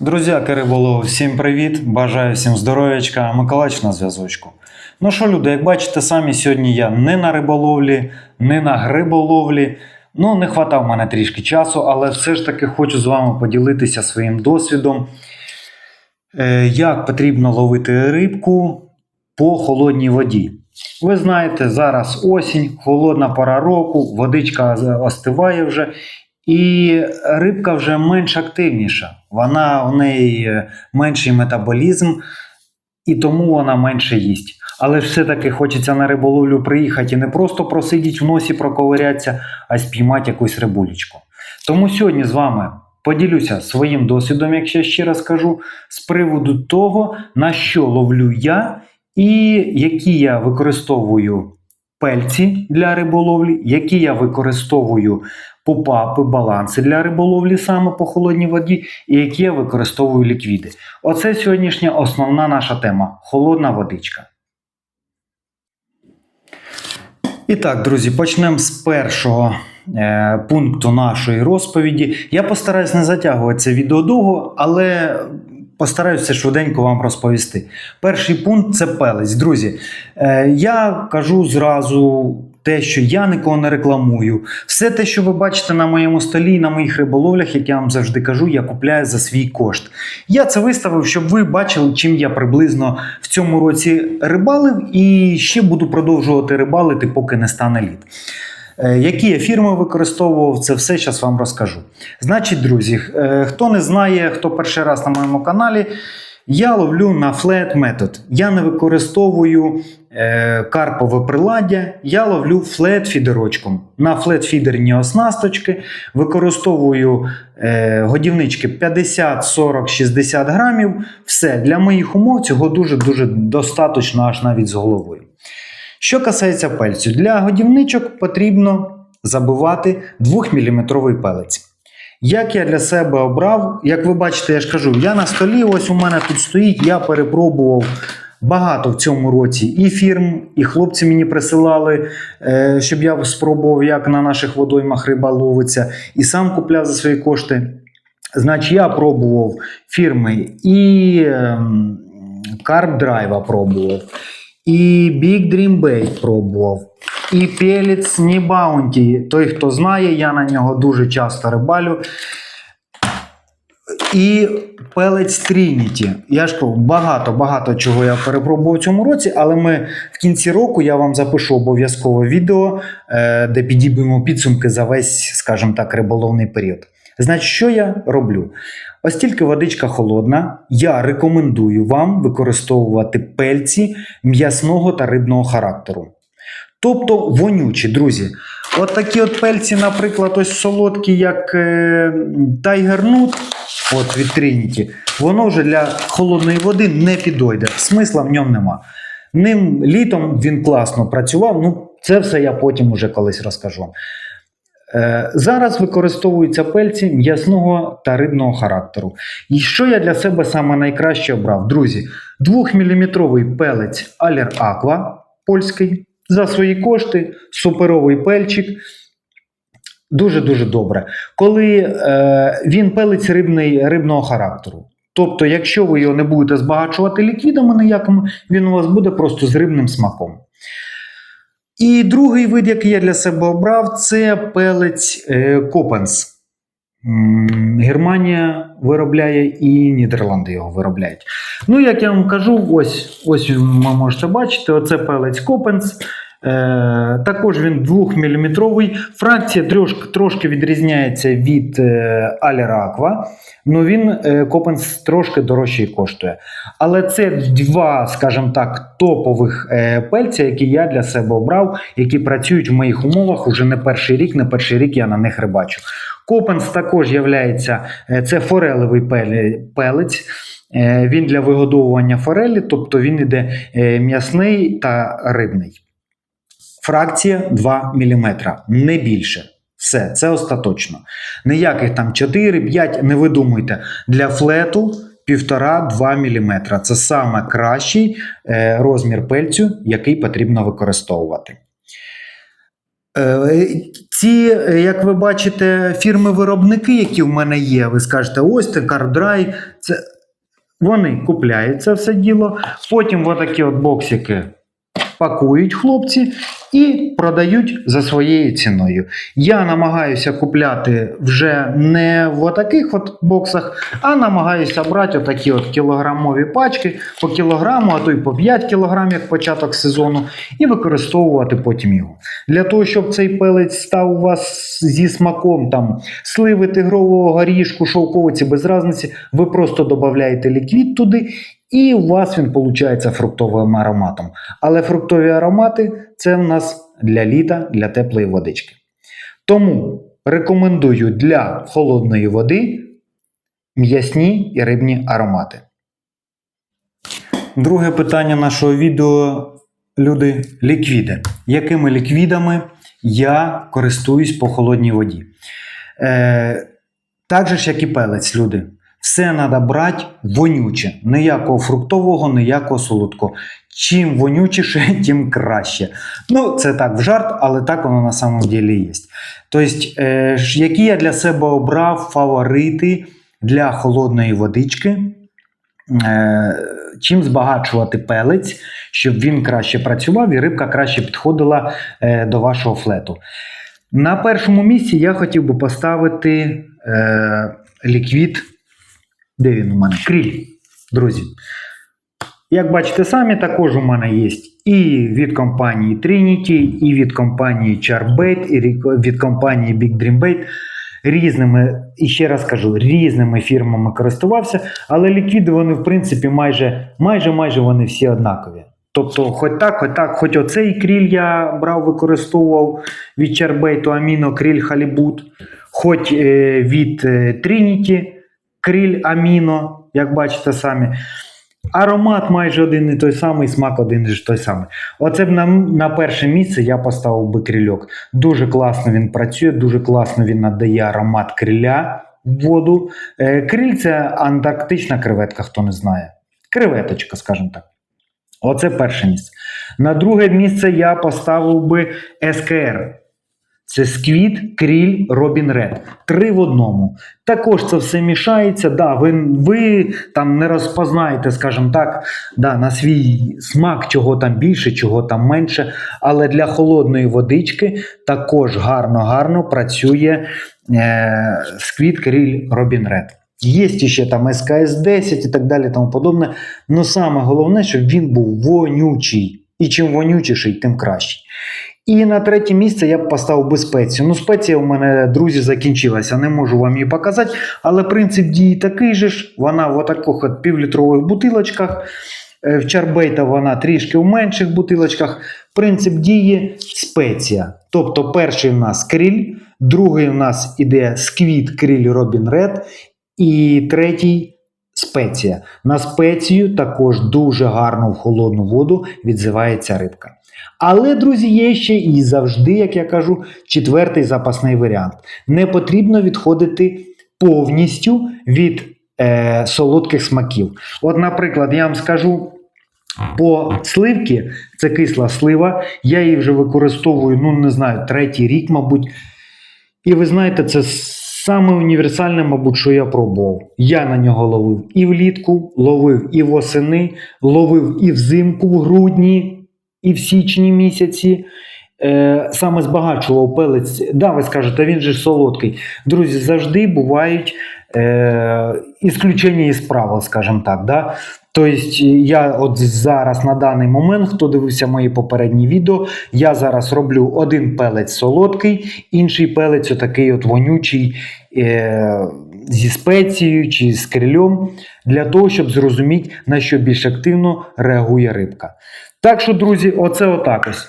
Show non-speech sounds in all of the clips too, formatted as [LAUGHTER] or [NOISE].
Друзяки риболов, всім привіт! Бажаю всім здоров'ячка, Миколаївич на зв'язочку. Ну що, люди, як бачите, самі сьогодні я не на риболовлі, не на гриболовлі. Ну, не хватав мене трішки часу, але все ж таки хочу з вами поділитися своїм досвідом, е, як потрібно ловити рибку по холодній воді. Ви знаєте, зараз осінь, холодна пора року, водичка остиває вже, і рибка вже менш активніша. Вона в неї е, менший метаболізм, і тому вона менше їсть. Але ж все-таки хочеться на риболовлю приїхати і не просто просидіти в носі, проковирятися, а спіймати якусь рибулечку. Тому сьогодні з вами поділюся своїм досвідом, якщо я ще раз кажу, з приводу того, на що ловлю я і які я використовую пельці для риболовлі, які я використовую попапи, баланси для риболовлі саме по холодній воді, і які я використовую ліквіди. Оце сьогоднішня основна наша тема холодна водичка. І так, друзі, почнемо з першого е, пункту нашої розповіді. Я постараюсь не затягувати це відео довго, але постараюся швиденько вам розповісти. Перший пункт це пелець. Друзі, е, я кажу зразу те, що я нікого не рекламую. Все те, що ви бачите на моєму столі на моїх риболовлях, як я вам завжди кажу, я купляю за свій кошт. Я це виставив, щоб ви бачили, чим я приблизно в цьому році рибалив, і ще буду продовжувати рибалити, поки не стане літ. Е, Які я фірми використовував, це все зараз вам розкажу. Значить, друзі, е, хто не знає, хто перший раз на моєму каналі, я ловлю на флет метод. Я не використовую карпове приладдя, я ловлю флет фідерочком. На флет фідерні оснасточки використовую е, годівнички 50, 40, 60 грамів. Все, для моїх умов цього дуже-дуже достатньо аж навіть з головою. Що касається пельцю, для годівничок потрібно забивати 2-мм пелець. Як я для себе обрав, як ви бачите, я ж кажу, я на столі, ось у мене тут стоїть, я перепробував багато в цьому році і фірм, і хлопці мені присилали, е, щоб я спробував, як на наших водоймах риба ловиться, і сам купляв за свої кошти. Значить, я пробував фірми і ем, Carp Drive пробував, і Big Dream Bait пробував, і Pellets Bounty. Той, хто знає, я на нього дуже часто рибалю. І Pellets Trinity. Я ж кажу, багато-багато чого я перепробував цьому році, але ми в кінці року я вам запишу обов'язково відео, е, де підіб'ємо підсумки за весь, скажімо так, риболовний період. Значить, що я роблю? Ось тільки водичка холодна, я рекомендую вам використовувати пельці м'ясного та рибного характеру. Тобто вонючі, друзі. От такі от пельці, наприклад, ось солодкі, як е, Tiger от від Trinity, воно вже для холодної води не підойде. Смисла в ньому нема. Ним літом він класно працював. Ну, це все я потім уже колись розкажу. Е, Зараз використовуються пельці м'ясного та рибного характеру. І що я для себе саме найкраще обрав? Друзі, 2-мм пелець Aller Aqua польський за свої кошти, суперовий пельчик. Дуже-дуже добре. Коли е, він пелець рибний, рибного характеру. Тобто, якщо ви його не будете збагачувати ліквідами ніякими, він у вас буде просто з рибним смаком. І другий вид, який я для себе обрав, це пелець е, Копенс. Германія виробляє і Нідерланди його виробляють. Ну, як я вам кажу, ось ось ви можете бачити, оце пелець Копенс. Е, також він 2-мм. Фракція трошки, трошки відрізняється від е, Алера Аква, але він е, Копенс трошки дорожче коштує. Але це два, скажімо так, топових пельця, які я для себе обрав, які працюють в моїх умовах уже не перший рік, не перший рік я на них рибачу. Копенс також є, це форелевий пелець. Він для вигодовування форелі, тобто він іде м'ясний та рибний. Фракція 2 мм, не більше. Все, це остаточно. Ніяких там 4-5, не видумуйте. Для флету 1,5-2 мм. Це саме кращий е, розмір пельцю, який потрібно використовувати. Е, Ці, е, як ви бачите, фірми-виробники, які в мене є, ви скажете, ось це кардрай, це вони купляють це все діло, потім отакі от боксики пакують хлопці і продають за своєю ціною. Я намагаюся купляти вже не в отаких от боксах, а намагаюся брати отакі от кілограмові пачки по кілограму, а то й по 5 кілограм, як початок сезону, і використовувати потім його. Для того, щоб цей пелець став у вас зі смаком там сливи тигрового горішку, шовковиці, без різниці, ви просто додаєте ліквід туди, і у вас він виходить фруктовим ароматом. Але фруктові аромати це в нас для літа, для теплої водички. Тому рекомендую для холодної води м'ясні і рибні аромати. Друге питання нашого відео. Люди, ліквіди. Якими ліквідами я користуюсь по холодній воді? Е, так же ж, як і пелець, люди. Все треба брати вонюче. Ніякого фруктового, ніякого солодкого. Чим вонючіше, [LAUGHS] тим краще. Ну, це так в жарт, але так воно на самом ділі є. Тобто, е, які я для себе обрав фаворити для холодної водички, е, чим збагачувати пелець, щоб він краще працював і рибка краще підходила е, до вашого флету. На першому місці я хотів би поставити е, ліквід. Де він у мене? Кріль, друзі. Як бачите самі, також у мене є і від компанії Trinity, і від компанії Charbait, і від компанії Big Dream Bait. Різними, і ще раз кажу, різними фірмами користувався, але ліквіди вони, в принципі, майже, майже, майже вони всі однакові. Тобто, хоч так, хоч так, хоч оцей кріль я брав, використовував від Charbait, Аміно, кріль Халібут, хоч е, від е, Trinity, кріль Аміно, як бачите самі. Аромат майже один і той самий, смак один і той самий. Оце б на, на перше місце я поставив би крильок. Дуже класно він працює, дуже класно він надає аромат криля в воду. Е, криль це антарктична креветка, хто не знає. Креветочка, скажімо так. Оце перше місце. На друге місце я поставив би СКР. Це сквіт, кріль, Робін Ред. Три в одному. Також це все мішається. Да, ви, ви там не розпознаєте, скажімо так, да, на свій смак, чого там більше, чого там менше. Але для холодної водички також гарно-гарно працює е, сквіт, кріль, Робін Ред. Є ще там СКС 10 і так далі, тому подобне. Ну саме головне, щоб він був вонючий. І чим вонючіший, тим кращий. І на третє місце я б поставив би спецію. Ну, спеція у мене, друзі, закінчилася. Не можу вам її показати, але принцип дії такий же ж. Вона в отаких от півлітрових бутилочках. Е, В Чарбейта вона трішки в менших бутилочках. Принцип дії спеція. Тобто, перший в нас кріль, другий в нас іде сквіт кріль Робін Ред, і третій спеція. На спецію також дуже гарно в холодну воду відзивається рибка. Але, друзі, є ще і завжди, як я кажу, четвертий запасний варіант. Не потрібно відходити повністю від е, солодких смаків. От, наприклад, я вам скажу. По сливці, це кисла слива, я її вже використовую, ну не знаю, третій рік, мабуть. І ви знаєте, це саме універсальне, мабуть, що я пробував. Я на нього ловив і влітку, ловив і восени, ловив і взимку в грудні, і в січні місяці. Е, саме збагачував пелець. Да, ви скажете, він же солодкий. Друзі, завжди бувають е, ісключення із правил, скажімо так. Да? Тобто, я от зараз на даний момент, хто дивився мої попередні відео, я зараз роблю один пелець солодкий, інший пелець отакий от вонючий е, зі спецією чи з крильом, для того, щоб зрозуміти, на що більш активно реагує рибка. Так що, друзі, оце отак ось.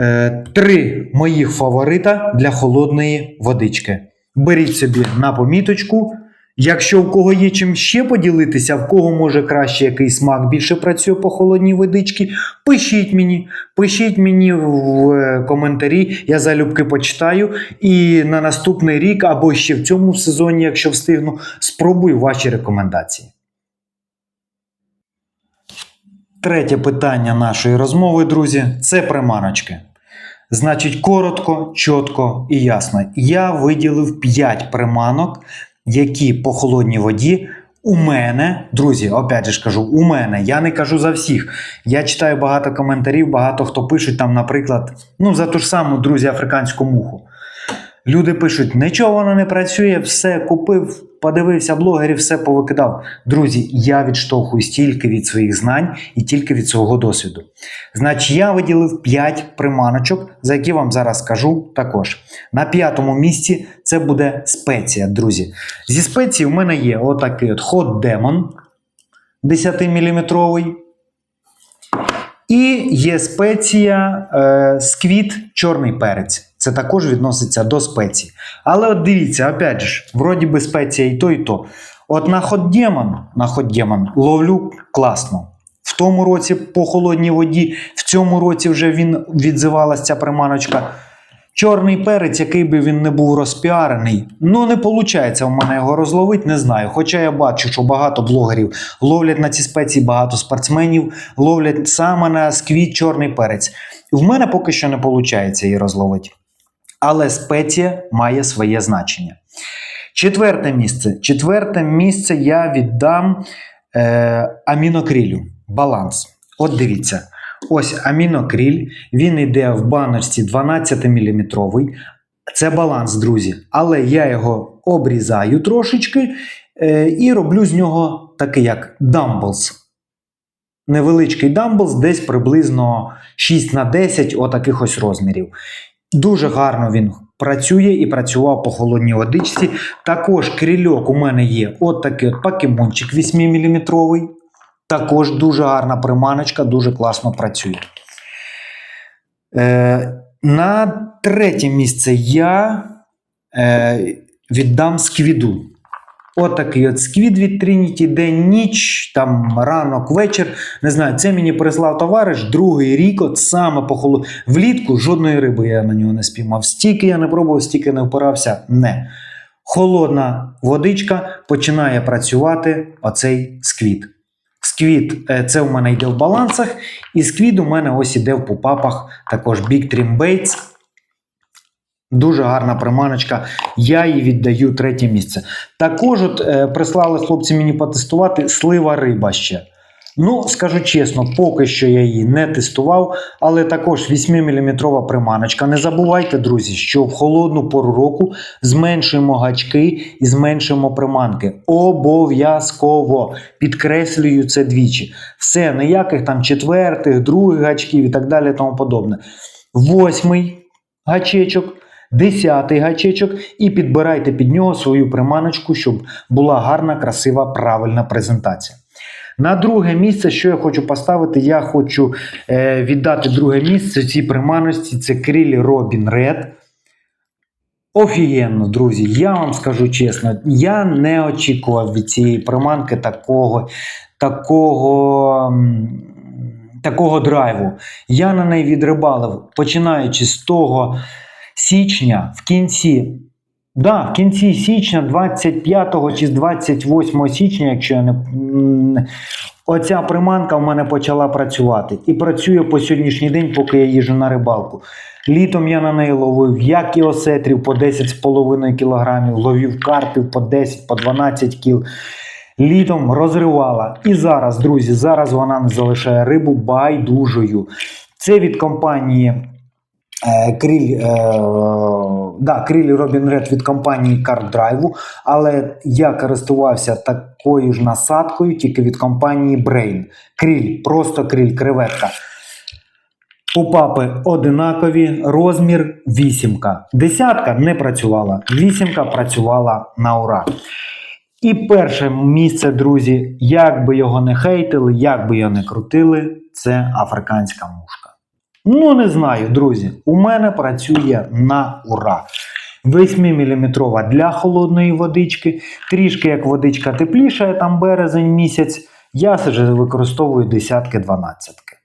Е, три моїх фаворита для холодної водички. Беріть собі на поміточку. Якщо в кого є чим ще поділитися, в кого може краще який смак більше працює по холодній водичці, пишіть мені, пишіть мені в е, коментарі, я залюбки почитаю. І на наступний рік або ще в цьому сезоні, якщо встигну, спробую ваші рекомендації. Третє питання нашої розмови, друзі, це приманочки. Значить, коротко, чітко і ясно. Я виділив 5 приманок, які по холодній воді у мене, друзі, опять же ж кажу, у мене. Я не кажу за всіх. Я читаю багато коментарів, багато хто пишуть там, наприклад, ну за ту ж саму, друзі, африканську муху. Люди пишуть, нічого воно не працює, все купив, подивився блогерів, все повикидав. Друзі, я відштовхуюсь тільки від своїх знань і тільки від свого досвіду. Значить, я виділив 5 приманочок, за які вам зараз скажу також. На п'ятому місці це буде спеція, друзі. Зі спеції в мене є отакий от Hot Demon 10-мм. І є спеція е, сквіт чорний перець. Це також відноситься до спеції. Але от дивіться, опять же, вроді би спеція і то, і то. От на Hot на Hot ловлю класно. В тому році по холодній воді, в цьому році вже він відзивалася ця приманочка. Чорний перець, який би він не був розпіарений, ну не виходить в мене його розловити, не знаю. Хоча я бачу, що багато блогерів ловлять на ці спеції, багато спортсменів ловлять саме на сквіт чорний перець. В мене поки що не виходить її розловити. Але спеція має своє значення. Четверте місце. Четверте місце я віддам е, амінокрилю. Баланс. От дивіться. Ось амінокриль, він йде в баночці 12-мм. Це баланс, друзі. Але я його обрізаю трошечки е, і роблю з нього такий як дамблс. Невеличкий дамблс, десь приблизно 6 на 10 отаких ось розмірів. Дуже гарно він працює і працював по холодній водичці. Також крильок у мене є от такий от покемончик 8-мм. Також дуже гарна приманочка, дуже класно працює. Е, на третє місце я е, віддам сквіду. Отакий от сквід від Trinity, день ніч, там ранок, вечір. Не знаю, це мені прислав товариш, другий рік, от саме по холу. Влітку жодної риби я на нього не спіймав. Стільки я не пробував, стільки не впирався. Не. Холодна водичка починає працювати оцей сквіт. Сквіт е, це у мене йде в балансах, і сквіт у мене ось іде в попапах, також Big Trim Baits. Дуже гарна приманочка. Я їй віддаю третє місце. Також от, е, прислали хлопці мені потестувати слива риба ще. Ну, скажу чесно, поки що я її не тестував, але також 8-мм приманочка. Не забувайте, друзі, що в холодну пору року зменшуємо гачки і зменшуємо приманки. Обов'язково підкреслюю це двічі. Все, ніяких там четвертих, других гачків і так далі. Тому подобне. Восьмий гачечок. Десятий гачечок і підбирайте під нього свою приманочку, щоб була гарна, красива, правильна презентація. На друге місце, що я хочу поставити, я хочу е, віддати друге місце цій приманочці. Це крилі Robin Red. Офігенно, друзі, я вам скажу чесно, я не очікував від цієї приманки такого, такого, такого драйву. Я на неї відрибалив, починаючи з того січня в кінці. Да, в кінці січня, 25 чи з 28 січня, якщо я не оця приманка в мене почала працювати. І працює по сьогоднішній день, поки я їжджу на рибалку. Літом я на неї ловив як і осетрів по 10,5 кг, ловив карпів по 10, по 12 кг. Літом розривала. І зараз, друзі, зараз вона не залишає рибу байдужою. Це від компанії е, Криль, е, да, Криль Robin Red від компанії Card Drive, але я користувався такою ж насадкою тільки від компанії Brain. Криль, просто криль, креветка. У папи одинакові, розмір вісімка. Десятка не працювала, вісімка працювала на ура. І перше місце, друзі, як би його не хейтили, як би його не крутили, це африканська мушка. Ну, не знаю, друзі. У мене працює на ура. 8-мм для холодної водички. Трішки як водичка тепліша, там березень місяць. Я вже використовую десятки дванадцятки.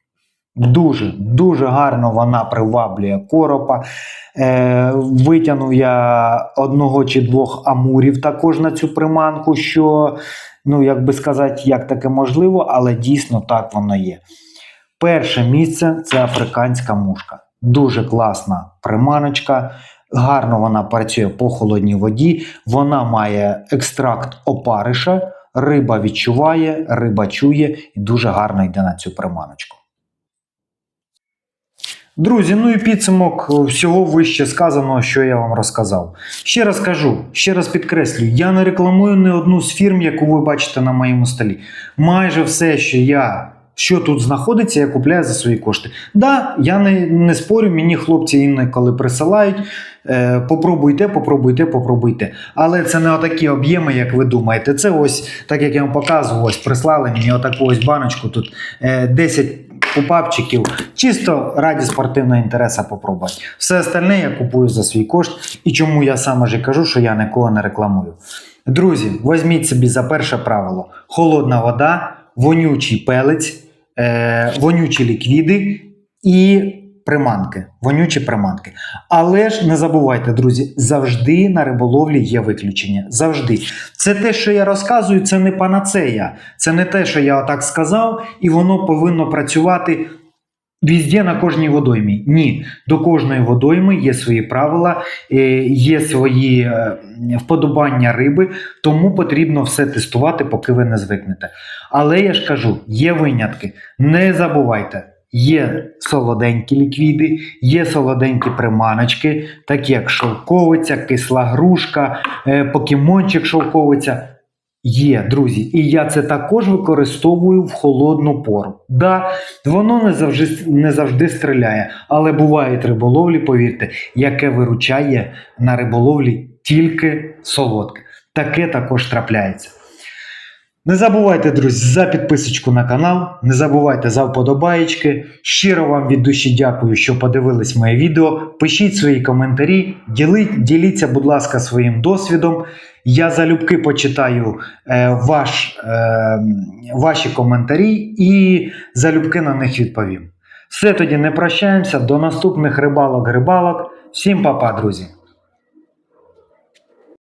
Дуже, дуже гарно вона приваблює коропа. Е, витягнув я одного чи двох амурів також на цю приманку, що, ну, як би сказати, як таке можливо, але дійсно так воно є. Перше місце це африканська мушка. Дуже класна приманочка. Гарно вона працює по холодній воді. Вона має екстракт опариша. Риба відчуває, риба чує і дуже гарно йде на цю приманочку. Друзі, ну і підсумок всього вище сказаного, що я вам розказав. Ще раз кажу, ще раз підкреслюю, я не рекламую ні одну з фірм, яку ви бачите на моєму столі. Майже все, що я. Що тут знаходиться, я купляю за свої кошти. Да, я не, не спорю, мені хлопці інколи присилають. Е, попробуйте, попробуйте, попробуйте. Але це не отакі об'єми, як ви думаєте. Це ось, так як я вам показував, ось прислали мені отаку ось баночку. Тут е, 10 пупапчиків, чисто раді спортивного інтересу попробувати. Все остальне я купую за свій кошт. І чому я саме ж кажу, що я нікого не рекламую. Друзі, візьміть собі за перше правило: холодна вода, вонючий пелець, е, вонючі ліквіди і приманки. Вонючі приманки. Але ж не забувайте, друзі, завжди на риболовлі є виключення. Завжди. Це те, що я розказую, це не панацея. Це не те, що я отак сказав, і воно повинно працювати. Візде на кожній водоймі. Ні, до кожної водойми є свої правила, е, є свої е, вподобання риби, тому потрібно все тестувати, поки ви не звикнете. Але я ж кажу, є винятки. Не забувайте, є солоденькі ліквіди, є солоденькі приманочки, такі як шовковиця, кисла грушка, е, покемончик шовковиця. Є, друзі, і я це також використовую в холодну пору. Да, воно не завжди, не завжди стріляє, але бувають риболовлі, повірте, яке виручає на риболовлі тільки солодке. Таке також трапляється. Не забувайте, друзі, за підписочку на канал, не забувайте за вподобаєчки. Щиро вам від душі дякую, що подивились моє відео. Пишіть свої коментарі, діліться, будь ласка, своїм досвідом. Я залюбки почитаю е, ваш, е, ваші коментарі і залюбки на них відповім. Все тоді не прощаємося. До наступних рибалок-рибалок. Всім па-па, друзі!